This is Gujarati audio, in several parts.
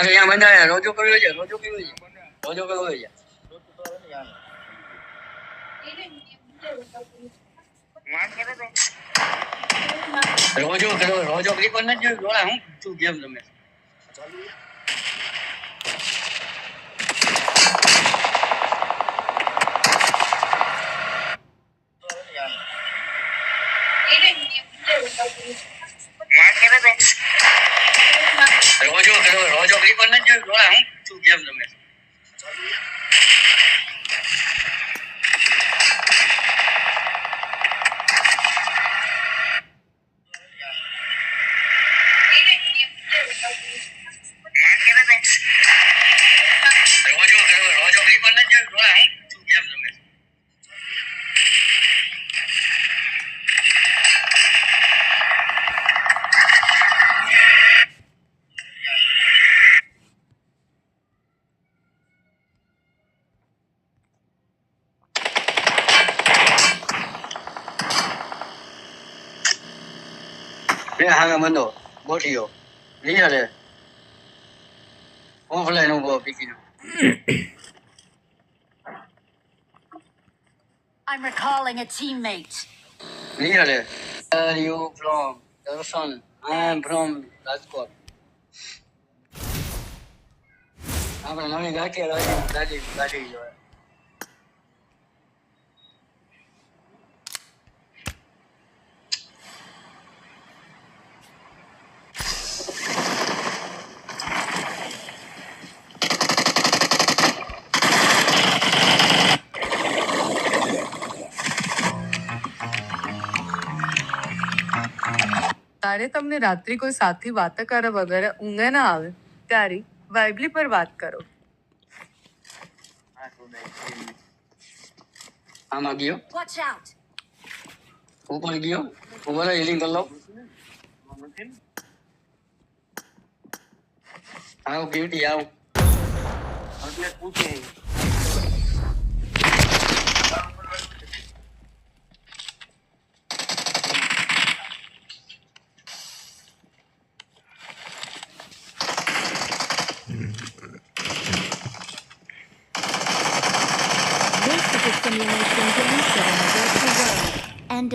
અરે અહીંયા બંધાયા રોજો કર્યો છે, રોજો કર્યો રોજો કર્યો છે. રોજો કરો, રોજો ક્લિક પર નથી જોયું. ડોળા હું શું કેમ તમે? બે હામે બંધો બોટીઓ રિયલ હે ઓફલાઈન ઉભો પીકીનો I'm recalling a teammate. Real હે Where are you from Darshan I am from Rajkot આપણે નવી ગાંઠી ગાડી ગાડી ગાડી જોઈએ તારે તમને રાત્રિ કોઈ સાથી વાત કરે વગર ઊંઘે ના આવે ત્યારે વાઇબલી પર વાત કરો આમાં ગયો Watch out! ઉપર ગયો ઉપર હિલિંગ કરી લો આવ ક્યુટી આવ This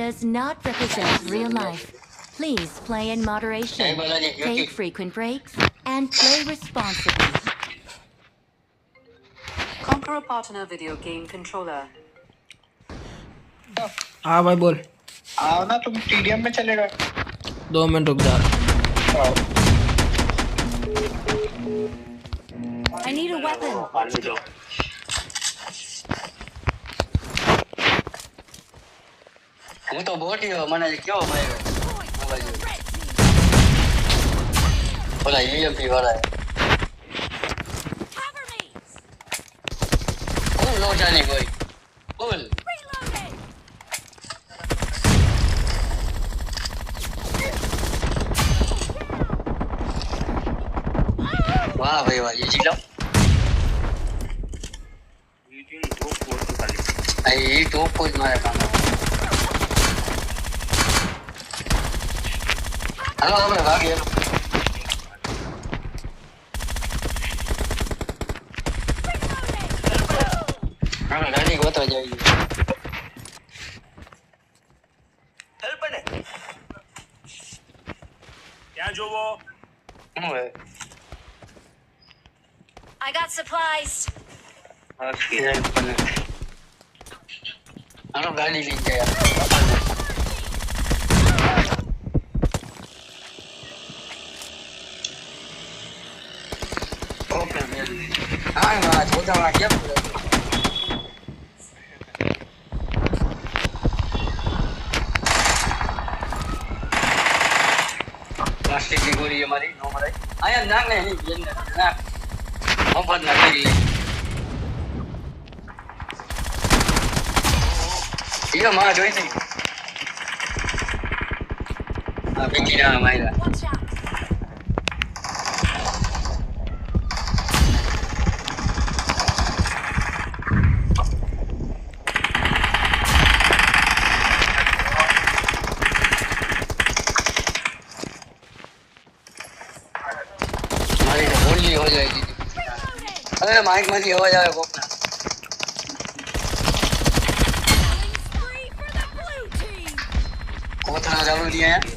does not represent real life. Please play in moderation, take frequent breaks, and play responsibly. Conquer a partner video game controller. हाँ भाई बोल आओ ना तुम स्टेडियम में चले गए दो मिनट रुक जा I need a weapon. હું તો બોટીઓ મને કયો ભાઈ. ઓલા યુએમપી વાળા હું લોટાની કોઈ બોલ વાહ ભાઈ વાહ એ જીલો આ એ ટોપ જ મારે કામ હાલો આપણે ભાગીએ આને ગાડી ગોતવા જઈ હેલ્પ ને ક્યાં જોવો હું હે I got supplies. Okay, I'm gonna. I don't got anything there. Open, man. I'm not. What do I get for this? આયા નાખ ને એની બેન નાખ મફત ના કરી લે માં જોઈ હતી આ પીકી ના માર્યા. અરે માઇક માંથી અવાજ આવે કોકના કોથળા ચાલુ નહીં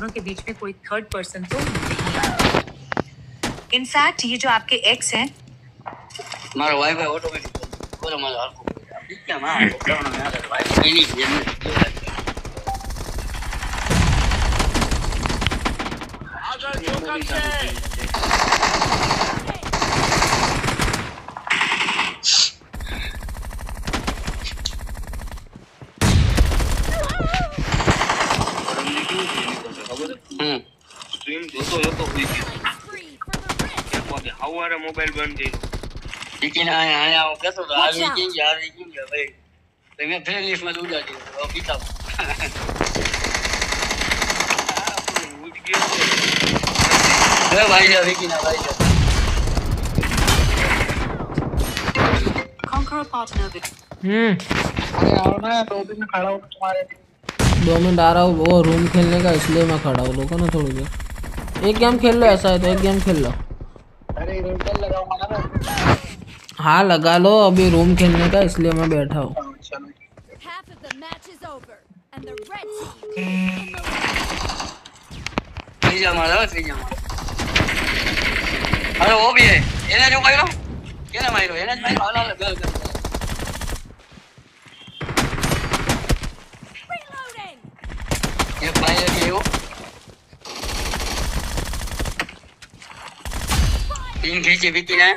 दोनों के बीच में कोई थर्ड पर्सन तो नहीं इनफैक्ट ये जो आपके एक्स हैं हमारा वाइफ है ऑटोमेटिक मज़ा क्या माँ हम्म। है। वाइफ नहीं नहीं। મોબાઈલ બંધ કર્યો વિકીને આયા આયા હું કહેતો હતો, Watch આ out. વિકી ગયા, આ વિકી ગયા, ભાઈ. તો મેં ફ્રેન્ડ લિસ્ટમાં જ ઉડાડી દીધો. હવે પિતા. ઉઠ ગયો તો હવે ભાઈ જા, વિકીના ભાઈ જા. conquer a partner with हम्म अरे आओ ना दो दिन खड़ा हूँ तुम्हारे दो मिनट आ रहा हूँ वो रूम खेलने का इसलिए मैं खड़ा हूँ लोगों ना थोड़ी देर एक गेम खेल लो ऐसा है तो एक गेम खेल लो हाँ लगा लो अभी रूम खेलने का इसलिए मैं बैठा हूँ। अरे वो भी है। ये जो मारो। केना मारो एना जो मारो। हाल गल गल ये भाई ये वो। હતી એવો પિન ખીચી વિકીને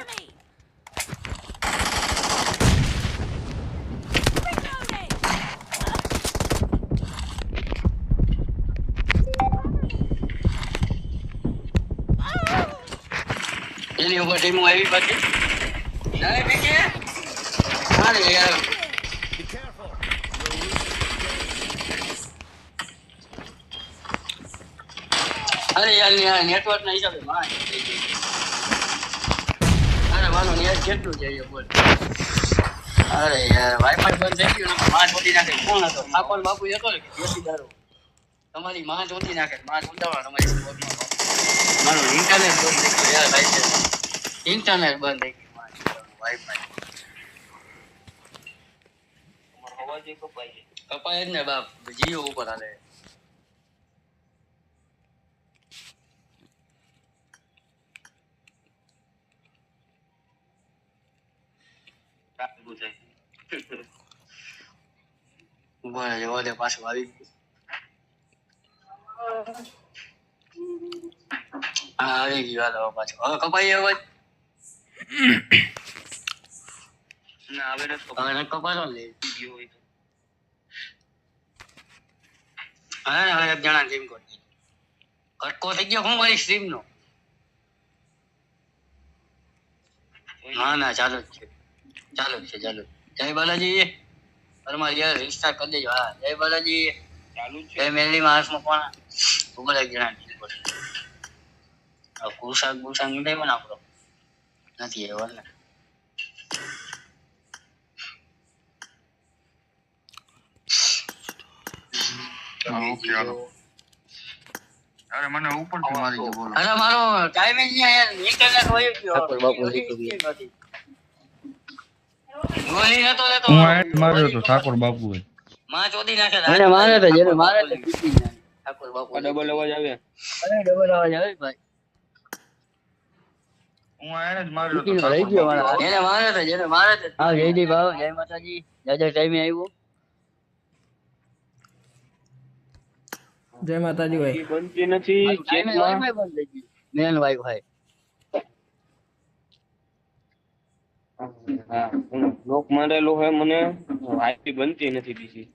એની ઉપર ટીમો આવી પછી ના વિકી હા રે યાર અરે યાર નેટવર્ક નહીં ચાલે માં માનો નેટ કેટલું જઈએ બોલ. અરે યાર વાઈફાઈ બંધ થઈ ગયું ને માં ચોટી નાખે. કોણ હતો? ઠાકોર બાપુ હતો કે દેશી દારૂ? તમારી માં ચોટી નાખે માં ચોટાવા તમારી સ્પોર્ટમાં મારું ઇન્ટરનેટ બંધ થઈ ગયું, યાર, ભાઈ ઇન્ટરનેટ બંધ થઈ ગયું વાઈફાઈ એ કપાય કપાય જ ને બાપ, જીઓ ઉપર હાલે. રાખવું થાય ઊભા રહેજો ઓલે પાછું આવી હા આવી ગયું હાલો પાછું હવે કપાઈ અવાજ ના હવે નથી કપાતો ને ગયો હોય હા હવે એક જણા ટીમ કરી કટકો થઈ ગયો હું મારી સ્ટ્રીમ નો ના ના, ચાલુ જ છે. ચાલુ છે ચાલુ. જય બાલાજી. તમારે યાર રિસ્ટાર્ટ કરી દેજો. હા જય બાલાજી. ચાલુ છે. જય મેલી માણસમાં કોણ? ગૂગલ જણા કુસાંગ કુસાંગ નહીં પણ આપણો નથી એવો ને અરે મને ઉપરથી મારી ગયો બોલો. અરે મારો ટાઈમ જ નહીં યાર. ઇન્ટરનેટ હોય ગયો. બાપુ નીકળી ગોલી નતો હું આ માર્યો તો ઠાકોર બાપુ માં ચોદી નાખે અને મારે તો જેને મારે તો. ઠાકોર બાપુ ડબલ અવાજ આવે. અરે ડબલ અવાજ આવે ભાઈ. હું આ જ માર્યો તો રહી ગયો મારા એને મારે તો જેને મારે તો. હા જયદીપ આવો જય માતાજી. જાજા ટાઈમે આવ્યો. જય માતાજી ભાઈ. બનતી નથી. ચેટમાં મેન વાઈફાઈ હા લોક મારેલો હે મને આઈડી બનતી નથી બીજી.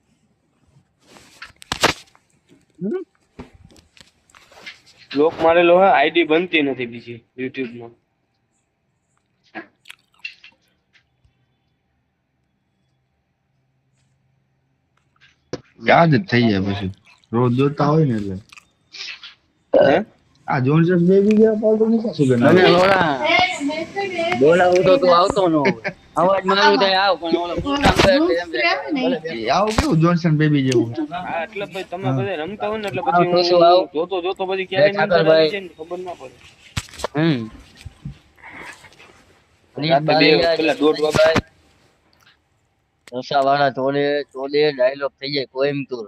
લોક મારેલો હે આઈડી બનતી નથી બીજી યુટ્યુબમાં યાદ જ થઈ જાય પછી. રોજ જોતા હોય ને એટલે. હે? આ જોનસન બેબી ગયા પાડો નથી કે બોલાવું તો તું આવતો ન હોય. અવાજ મારું થાય આવ પણ ઓલો આવું કેવું જોનસન બેબી જેવું? હા એટલે ભાઈ તમે બધા રમતા હોય ને એટલે પછી. હું જોતો જોતો પછી ક્યારે ખબર ના પડે. હમ. ચોલે ચોલે ડાયલોગ થઈ જાય કોઈમતુર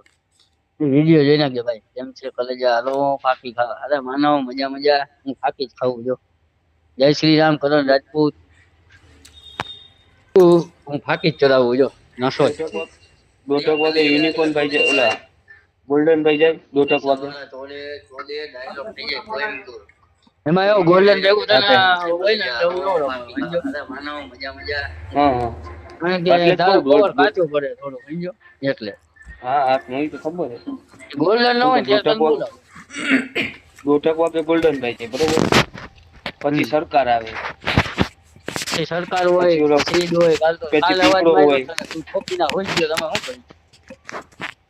વીડિયો જોઈ નાખજો ભાઈ. કેમ છે કલેજા હાલો ફાકી ખાવા. અરે માનવ મજા મજા. હું ફાકી જ ખાવું જો. જય શ્રી રામ કરણ રાજપૂત. હું હું ફાકી જ ચડાવું જો નશો દોટક વાગે યુનિકોર્ન ભાઈ જાય ઓલા ગોલ્ડન ભાઈ જાય દોટક વાગે. એમાં એવું ગોલ્ડન જેવું તને હોય ને એવું ન રમવાનું. મજા મજા હા હા એટલે હા હા મને તો ખબર છે. ગોલ્ડન ન હોય ગોલ્ડન ભાઈ છે બરોબર? પછી સરકાર આવે. પછી સરકાર હોય સીડ હોય કાલ તો કાલ અવાજ હોય. ખોપીના હોય ગયો તમે શું કરી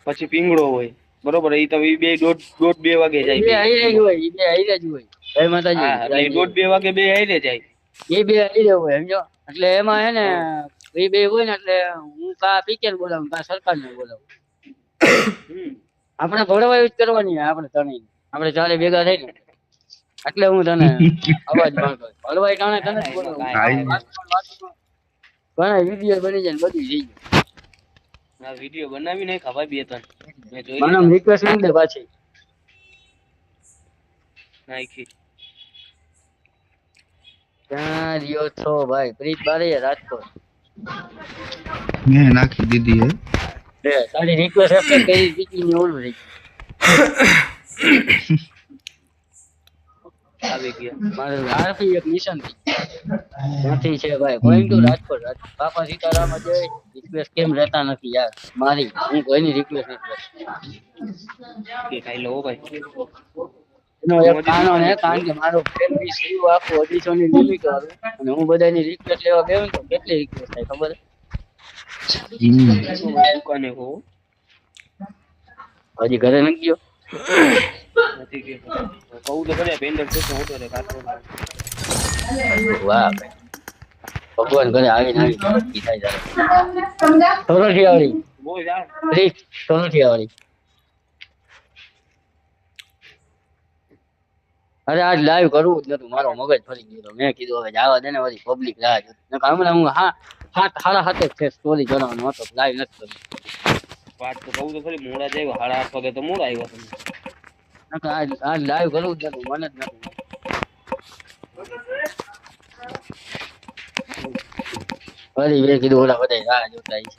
પછી પીંગળો હોય. બરોબર એ તો એ બે દોઢ દોઢ બે વાગે જાય બે. હાઈરે જ હોય એ બે હાઈરે જ હોય. જય માતાજી એ એટલે દોઢ બે વાગે બે હાઈરે જાય. એ બે હાઈરે હોય સમજો? એટલે એમાં હે ને એ બે હોય ને એટલે હું કા પીકેલ બોલાવું કા સરકારને બોલાવું. આપણે ભરવાઈ જ કરવાની આપણે ત્રણેય આપણે ચારે ભેગા થઈ ને એટલે હું તને અવાજ માંગો હલવાઈ ટાણે તને કાંઈ ઘણા વીડિયો બની જાય ને બધું થઈ ના વીડિયો બનાવી નાખ્યા ભાઈ બે ત્રણ મેં જોઈ મને રિક્વેસ્ટ નહીં દે પાછી. નાખી. ક્યાં રહ્યો છો ભાઈ? પ્રીત બારે રાજકોટ મેં નાખી દીધી હે. લે તારી રિક્વેસ્ટ એક્સેપ્ટ કરી દીધી ની ઓલું થઈ આવી ગયા. મારે આરપી એક નિશાન નથી છે ભાઈ કોઈ તો રાજકોટ. રાજ- બાપા સીતારામ જે રિક્વેસ્ટ કેમ રહેતા નથી યાર? મારી હું કોઈની રિક્વેસ્ટ નથી કરતો. કે ખાઈ લો ભાઈ. એનો એક કારણ ને કારણ કે મારો ફ્રેન્ડ બી સીવ આખો અઢીસો ની લિમિટ વાળું અને હું બધાની રિક્વેસ્ટ લેવા ગયો ને તો કેટલી રિક્વેસ્ટ થાય ખબર? દુકાને હો હજી ઘરે નથી ગયો? નથી કે. કહું તો કર્યા પેન્ડર તો હોતો રે કાતો વાહ ભાઈ. ભગવાન આવીને આવી થાય સોરઠી આવડી. બોલ યાર પ્લીઝ સોરઠી આવડી. અરે આજ લાઈવ કરવું જ નતું. મારો મગજ ફરી ગયો મેં કીધું હવે જવા દે ને વળી પબ્લિક રાહ જોતી. હમણાં હું હા હાથ હારા હાથે છે સ્ટોરી જણાવવાનો હતો. લાઈવ નથી કરવું વાત તો કહું તો ખરી મોડા જાય સાડા આઠ વાગે તો મોડા આવ્યા તમે નકર આજ આજ લાઈવ કરવું જ નતું મને જ નતું વળી મેં કીધું ઓલા બધા રાહ જોતા હશે.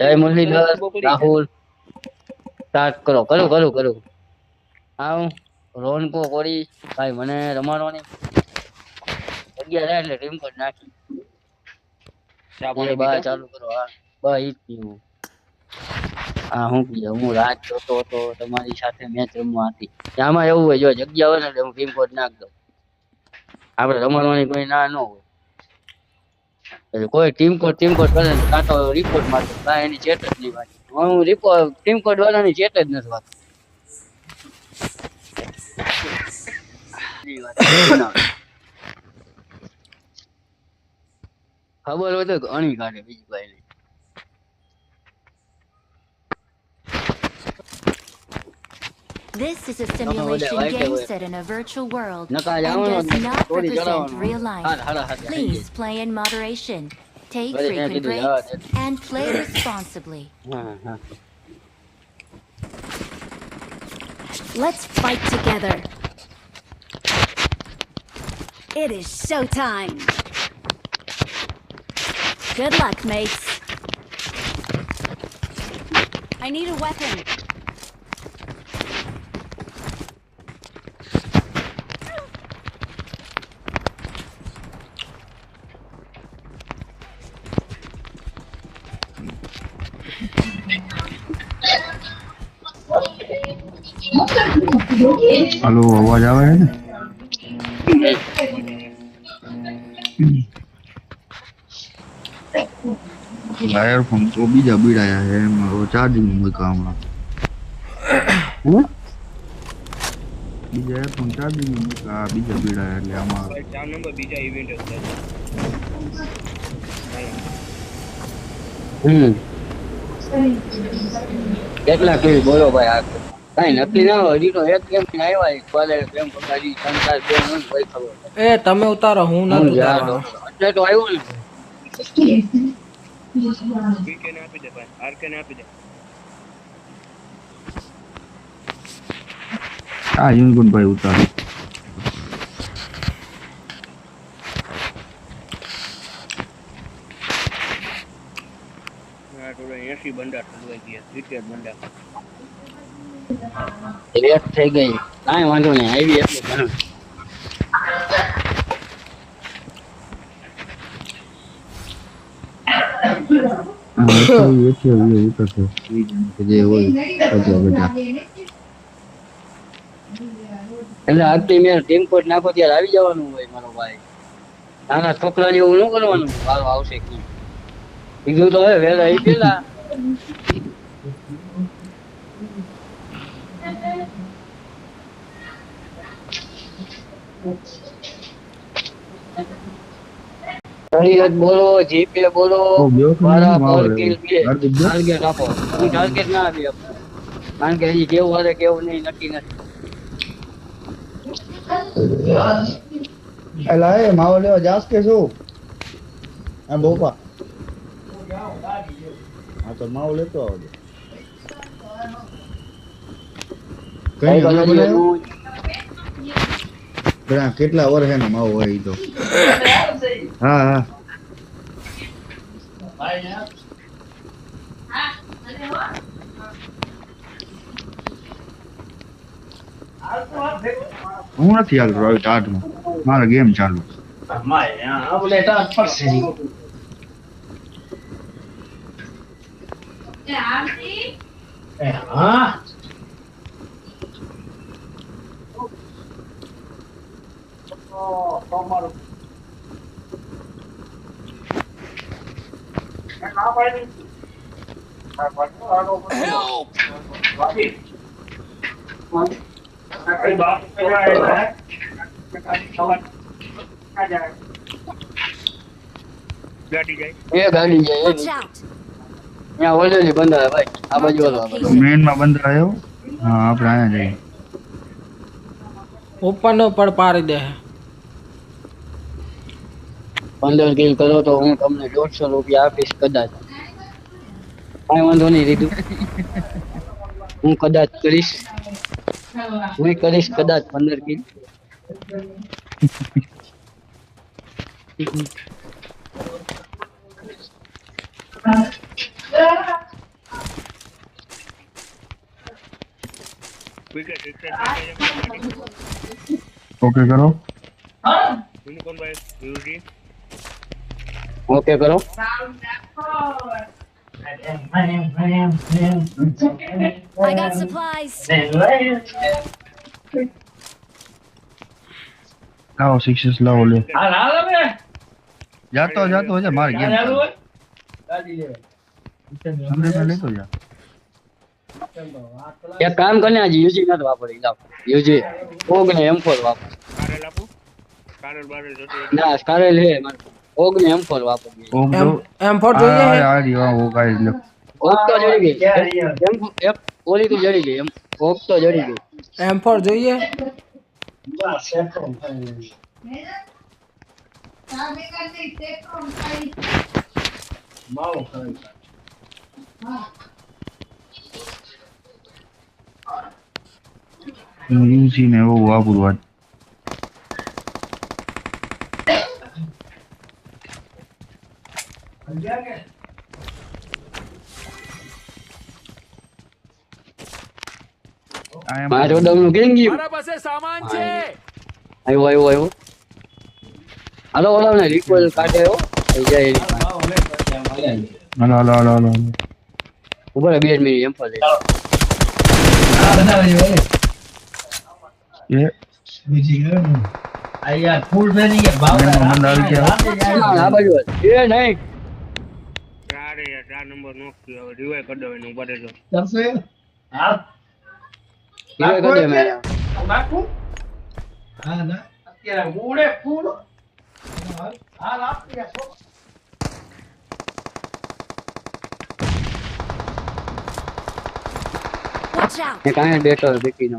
જય મુરલીધર રાહુલ. સ્ટાર્ટ કરો કરું કરું કરું. આવું રોનકો કોરી ભાઈ મને રમાડવાની જગ્યા રહે એટલે ટીમ પર નાખી. બા ચાલુ કરો હા. બા ઈ જ પીવું હા હું હું રાત જોતો હતો તમારી સાથે મેચ રમવા હતી. આમાં એવું હોય જો જગ્યા હોય ને એટલે હું ટીમ કોડ નાખ દઉં. આપણે રમવાની કોઈ ના ન હોય. એટલે કોઈ ટીમ કોડ ટીમ કોડ કરે ને કાં તો રિપોર્ટ મારતો કાં એની ચેટ જ નહીં વાંચી હું રિપોર્ટ ટીમ કોડ વાળાની ચેટ જ નથી વાંચતો. વાત ખબર હોય તો અણી કાઢે બીજી ભાઈ This is a simulation game set in a virtual world and does not represent real life. Please play in moderation, take frequent breaks, and play responsibly. Let's fight together. It is showtime. Good luck, mates. I need a weapon. હાલો અવાજ આવે છે ને? વાયરફોન તો બીજા બીડાયા છે એમાં ચાર્જિંગ મૂક્યા હમણાં હમ? બીજા એરફોન ચાર્જિંગ મૂક્યા આ બીજા બીડાયા એટલે આમાં. ચાર નંબર બીજા ઇવેન્ટ હમ. કેટલા કેવી બોલો ભાઈ આ નક્કી ના હોય હજી તો એક ગેમ આવ્યા એક કોલેજ ગેમ પગાડી ત્રણ ચાર ગેમ હોય ને કોઈ ખબર એ તમે ઉતારો હું હું નથી યાર ઉતારવાનો એટલે તો આવ્યો ને પીકે ને આપી દે ભાઈ આરકે ને આપી દે આ યુનગુનભાઈ ઉતાર આ થોડા એસી બંડા ઠલવાઈ ગયા ક્રિકેટ બંડા લેટ થઈ ગઈ. કાંઈ વાંધો નહીં આવી એટલું ઘણું એટલે આજથી મેં ટીમ કોડ નાખો ત્યારે આવી જવાનું હોય મારો ભાઈ. નાના છોકરા એવું ન કરવાનું સારું આવશે બીજું તો હવે વહેલા આવી પેલા શરીર બોલો જીપે બોલો ઓ, બેહો તો મારા નહીં, માવો પર કિલ લેવો. બે હાર્દિક બેહો. ટાર્ગેટ આપો હું ટાર્ગેટ ના આપી આપું કારણ કે હજી કેવું હશે કેવું નહીં નક્કી નથી એલા એ માવો લેવા જાસ કે શું આ બોપા હા તો માવો લેતો આવજો કઈ ઘણા કેટલા વર્ષ માવો હોય તો? હા હા. હું નથી હાલતો આવી ટાટમાં મારે ગેમ ચાલુ. ગાડી मारो Help! ये गाड़ी है यहाँ ऑलरेडी बंद है भाई आप बाजू वाला मेन में बंद रहे हो हाँ आप रहे जाइए ऊपर ऊपर पार दे है પંદર કિલ કરો તો હું તમને દોઢસો રૂપિયા આપીશ કદાચ કાંઈ વાંધો નહીં રીધું હું કદાચ કરીશ હું કરીશ કદાચ પંદર કિલ ક્રિકેટ ક્રિકેટ ઓકે કરો યુનિકોર્ન ओके करो आओ सिक्सेस लाओ ले आ ला ले बे जा तो जा तो जा मार गेम हमने पहले तो जा क्या काम करने आज यूजी ना दबा पड़ी लाओ यूजी ओ गने एम4 वापस कारल लाबू कारल कारेल जो ना कारल है मार વાપરવી ઓમ એમ તો એમ ફોર જોઈએ આ હે? આ રી આ ઓ ગાઈસ લો ઓગ તો જડી ગઈ એમ એમ ઓલી તો જડી ગઈ એમ ઓગ તો જડી ગઈ એમ ફોર જોઈએ યુસી ને ઓ વાપરવા આ એમ મારો દમનું કેમ ગયું આવ્યો આવ્યો આવ્યો હાલો ઓલો ને રિકોલ કાઢે હો થઈ જાય એની પાસે. હાલો હાલો હાલો હાલો ઉભો રહે બે જ મિનિટ એમ ફોર લઈ લો. એ મેનમાં બંધ આવી ગયા ના, આ બાજુ જ. એ નહીં ચાર નંબર નો હવે રિવાય કરી દો એને ઊભા રહેજો રિવાઈ કરી દે મેં Watch out! એક કાંઈ બેઠો હોય બેઠીનો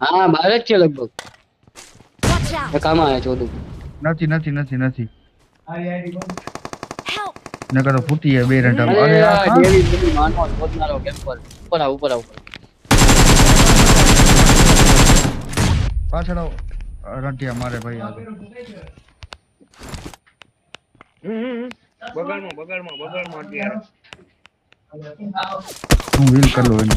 હા બાર જ છે લગભગ કામ આવે ચોથું નથી નથી નથી નથી! નકર તો ફૂટી જાય બે રંટા અરે આ આ કાં? જેવી બધી માનવો શોધનારો કેમ પર ઉપર આવ ઉપર આવ પાછળ આવો. રંટિયા મારે ભાઈ આ. બગાડમાં બગાડમાં બગાડમાં અત્યારે હું વીલ કરી લઉં એને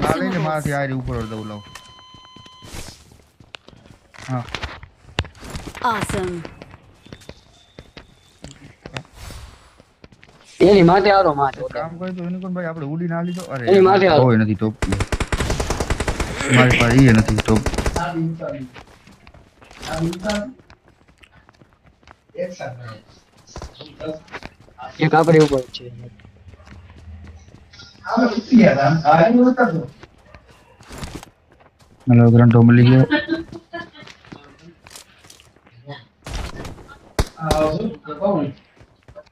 I need આ લઈને consumables. મારાથી આ રહી ઉપર દઉં લાવ હા Awesome. એની માથે આરો માથે કામ કરે તો એને કોણ ભાઈ આપણે ઉડી ના લીધો અરે એની માથે આવો. હોય નથી ટોપ મારી પાસે ઈ નથી ટોપ એક આપણી ઉપર છે હલો ગ્રંથો મળી ગયો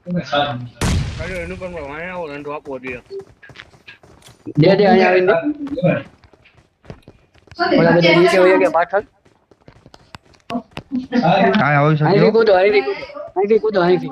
કાઢ્યો એનું પણ વાયા આવો રન આપવો જોઈએ દે દે અહીંયા આવીને દે. ઓલા બધા નીચે વહી ગયા પાછળ કાંઈ આવી અહીંથી શક્યો કૂદો અહીંથી કૂદો અહીંથી કૂદો અહીંથી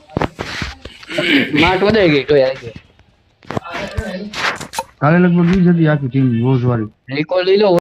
માં વધે ગઈ કોઈ આવી કાલે લગભગ ઈ જ હતી આખી ટીમ રોજ વાળી રિકોલ લઈ લો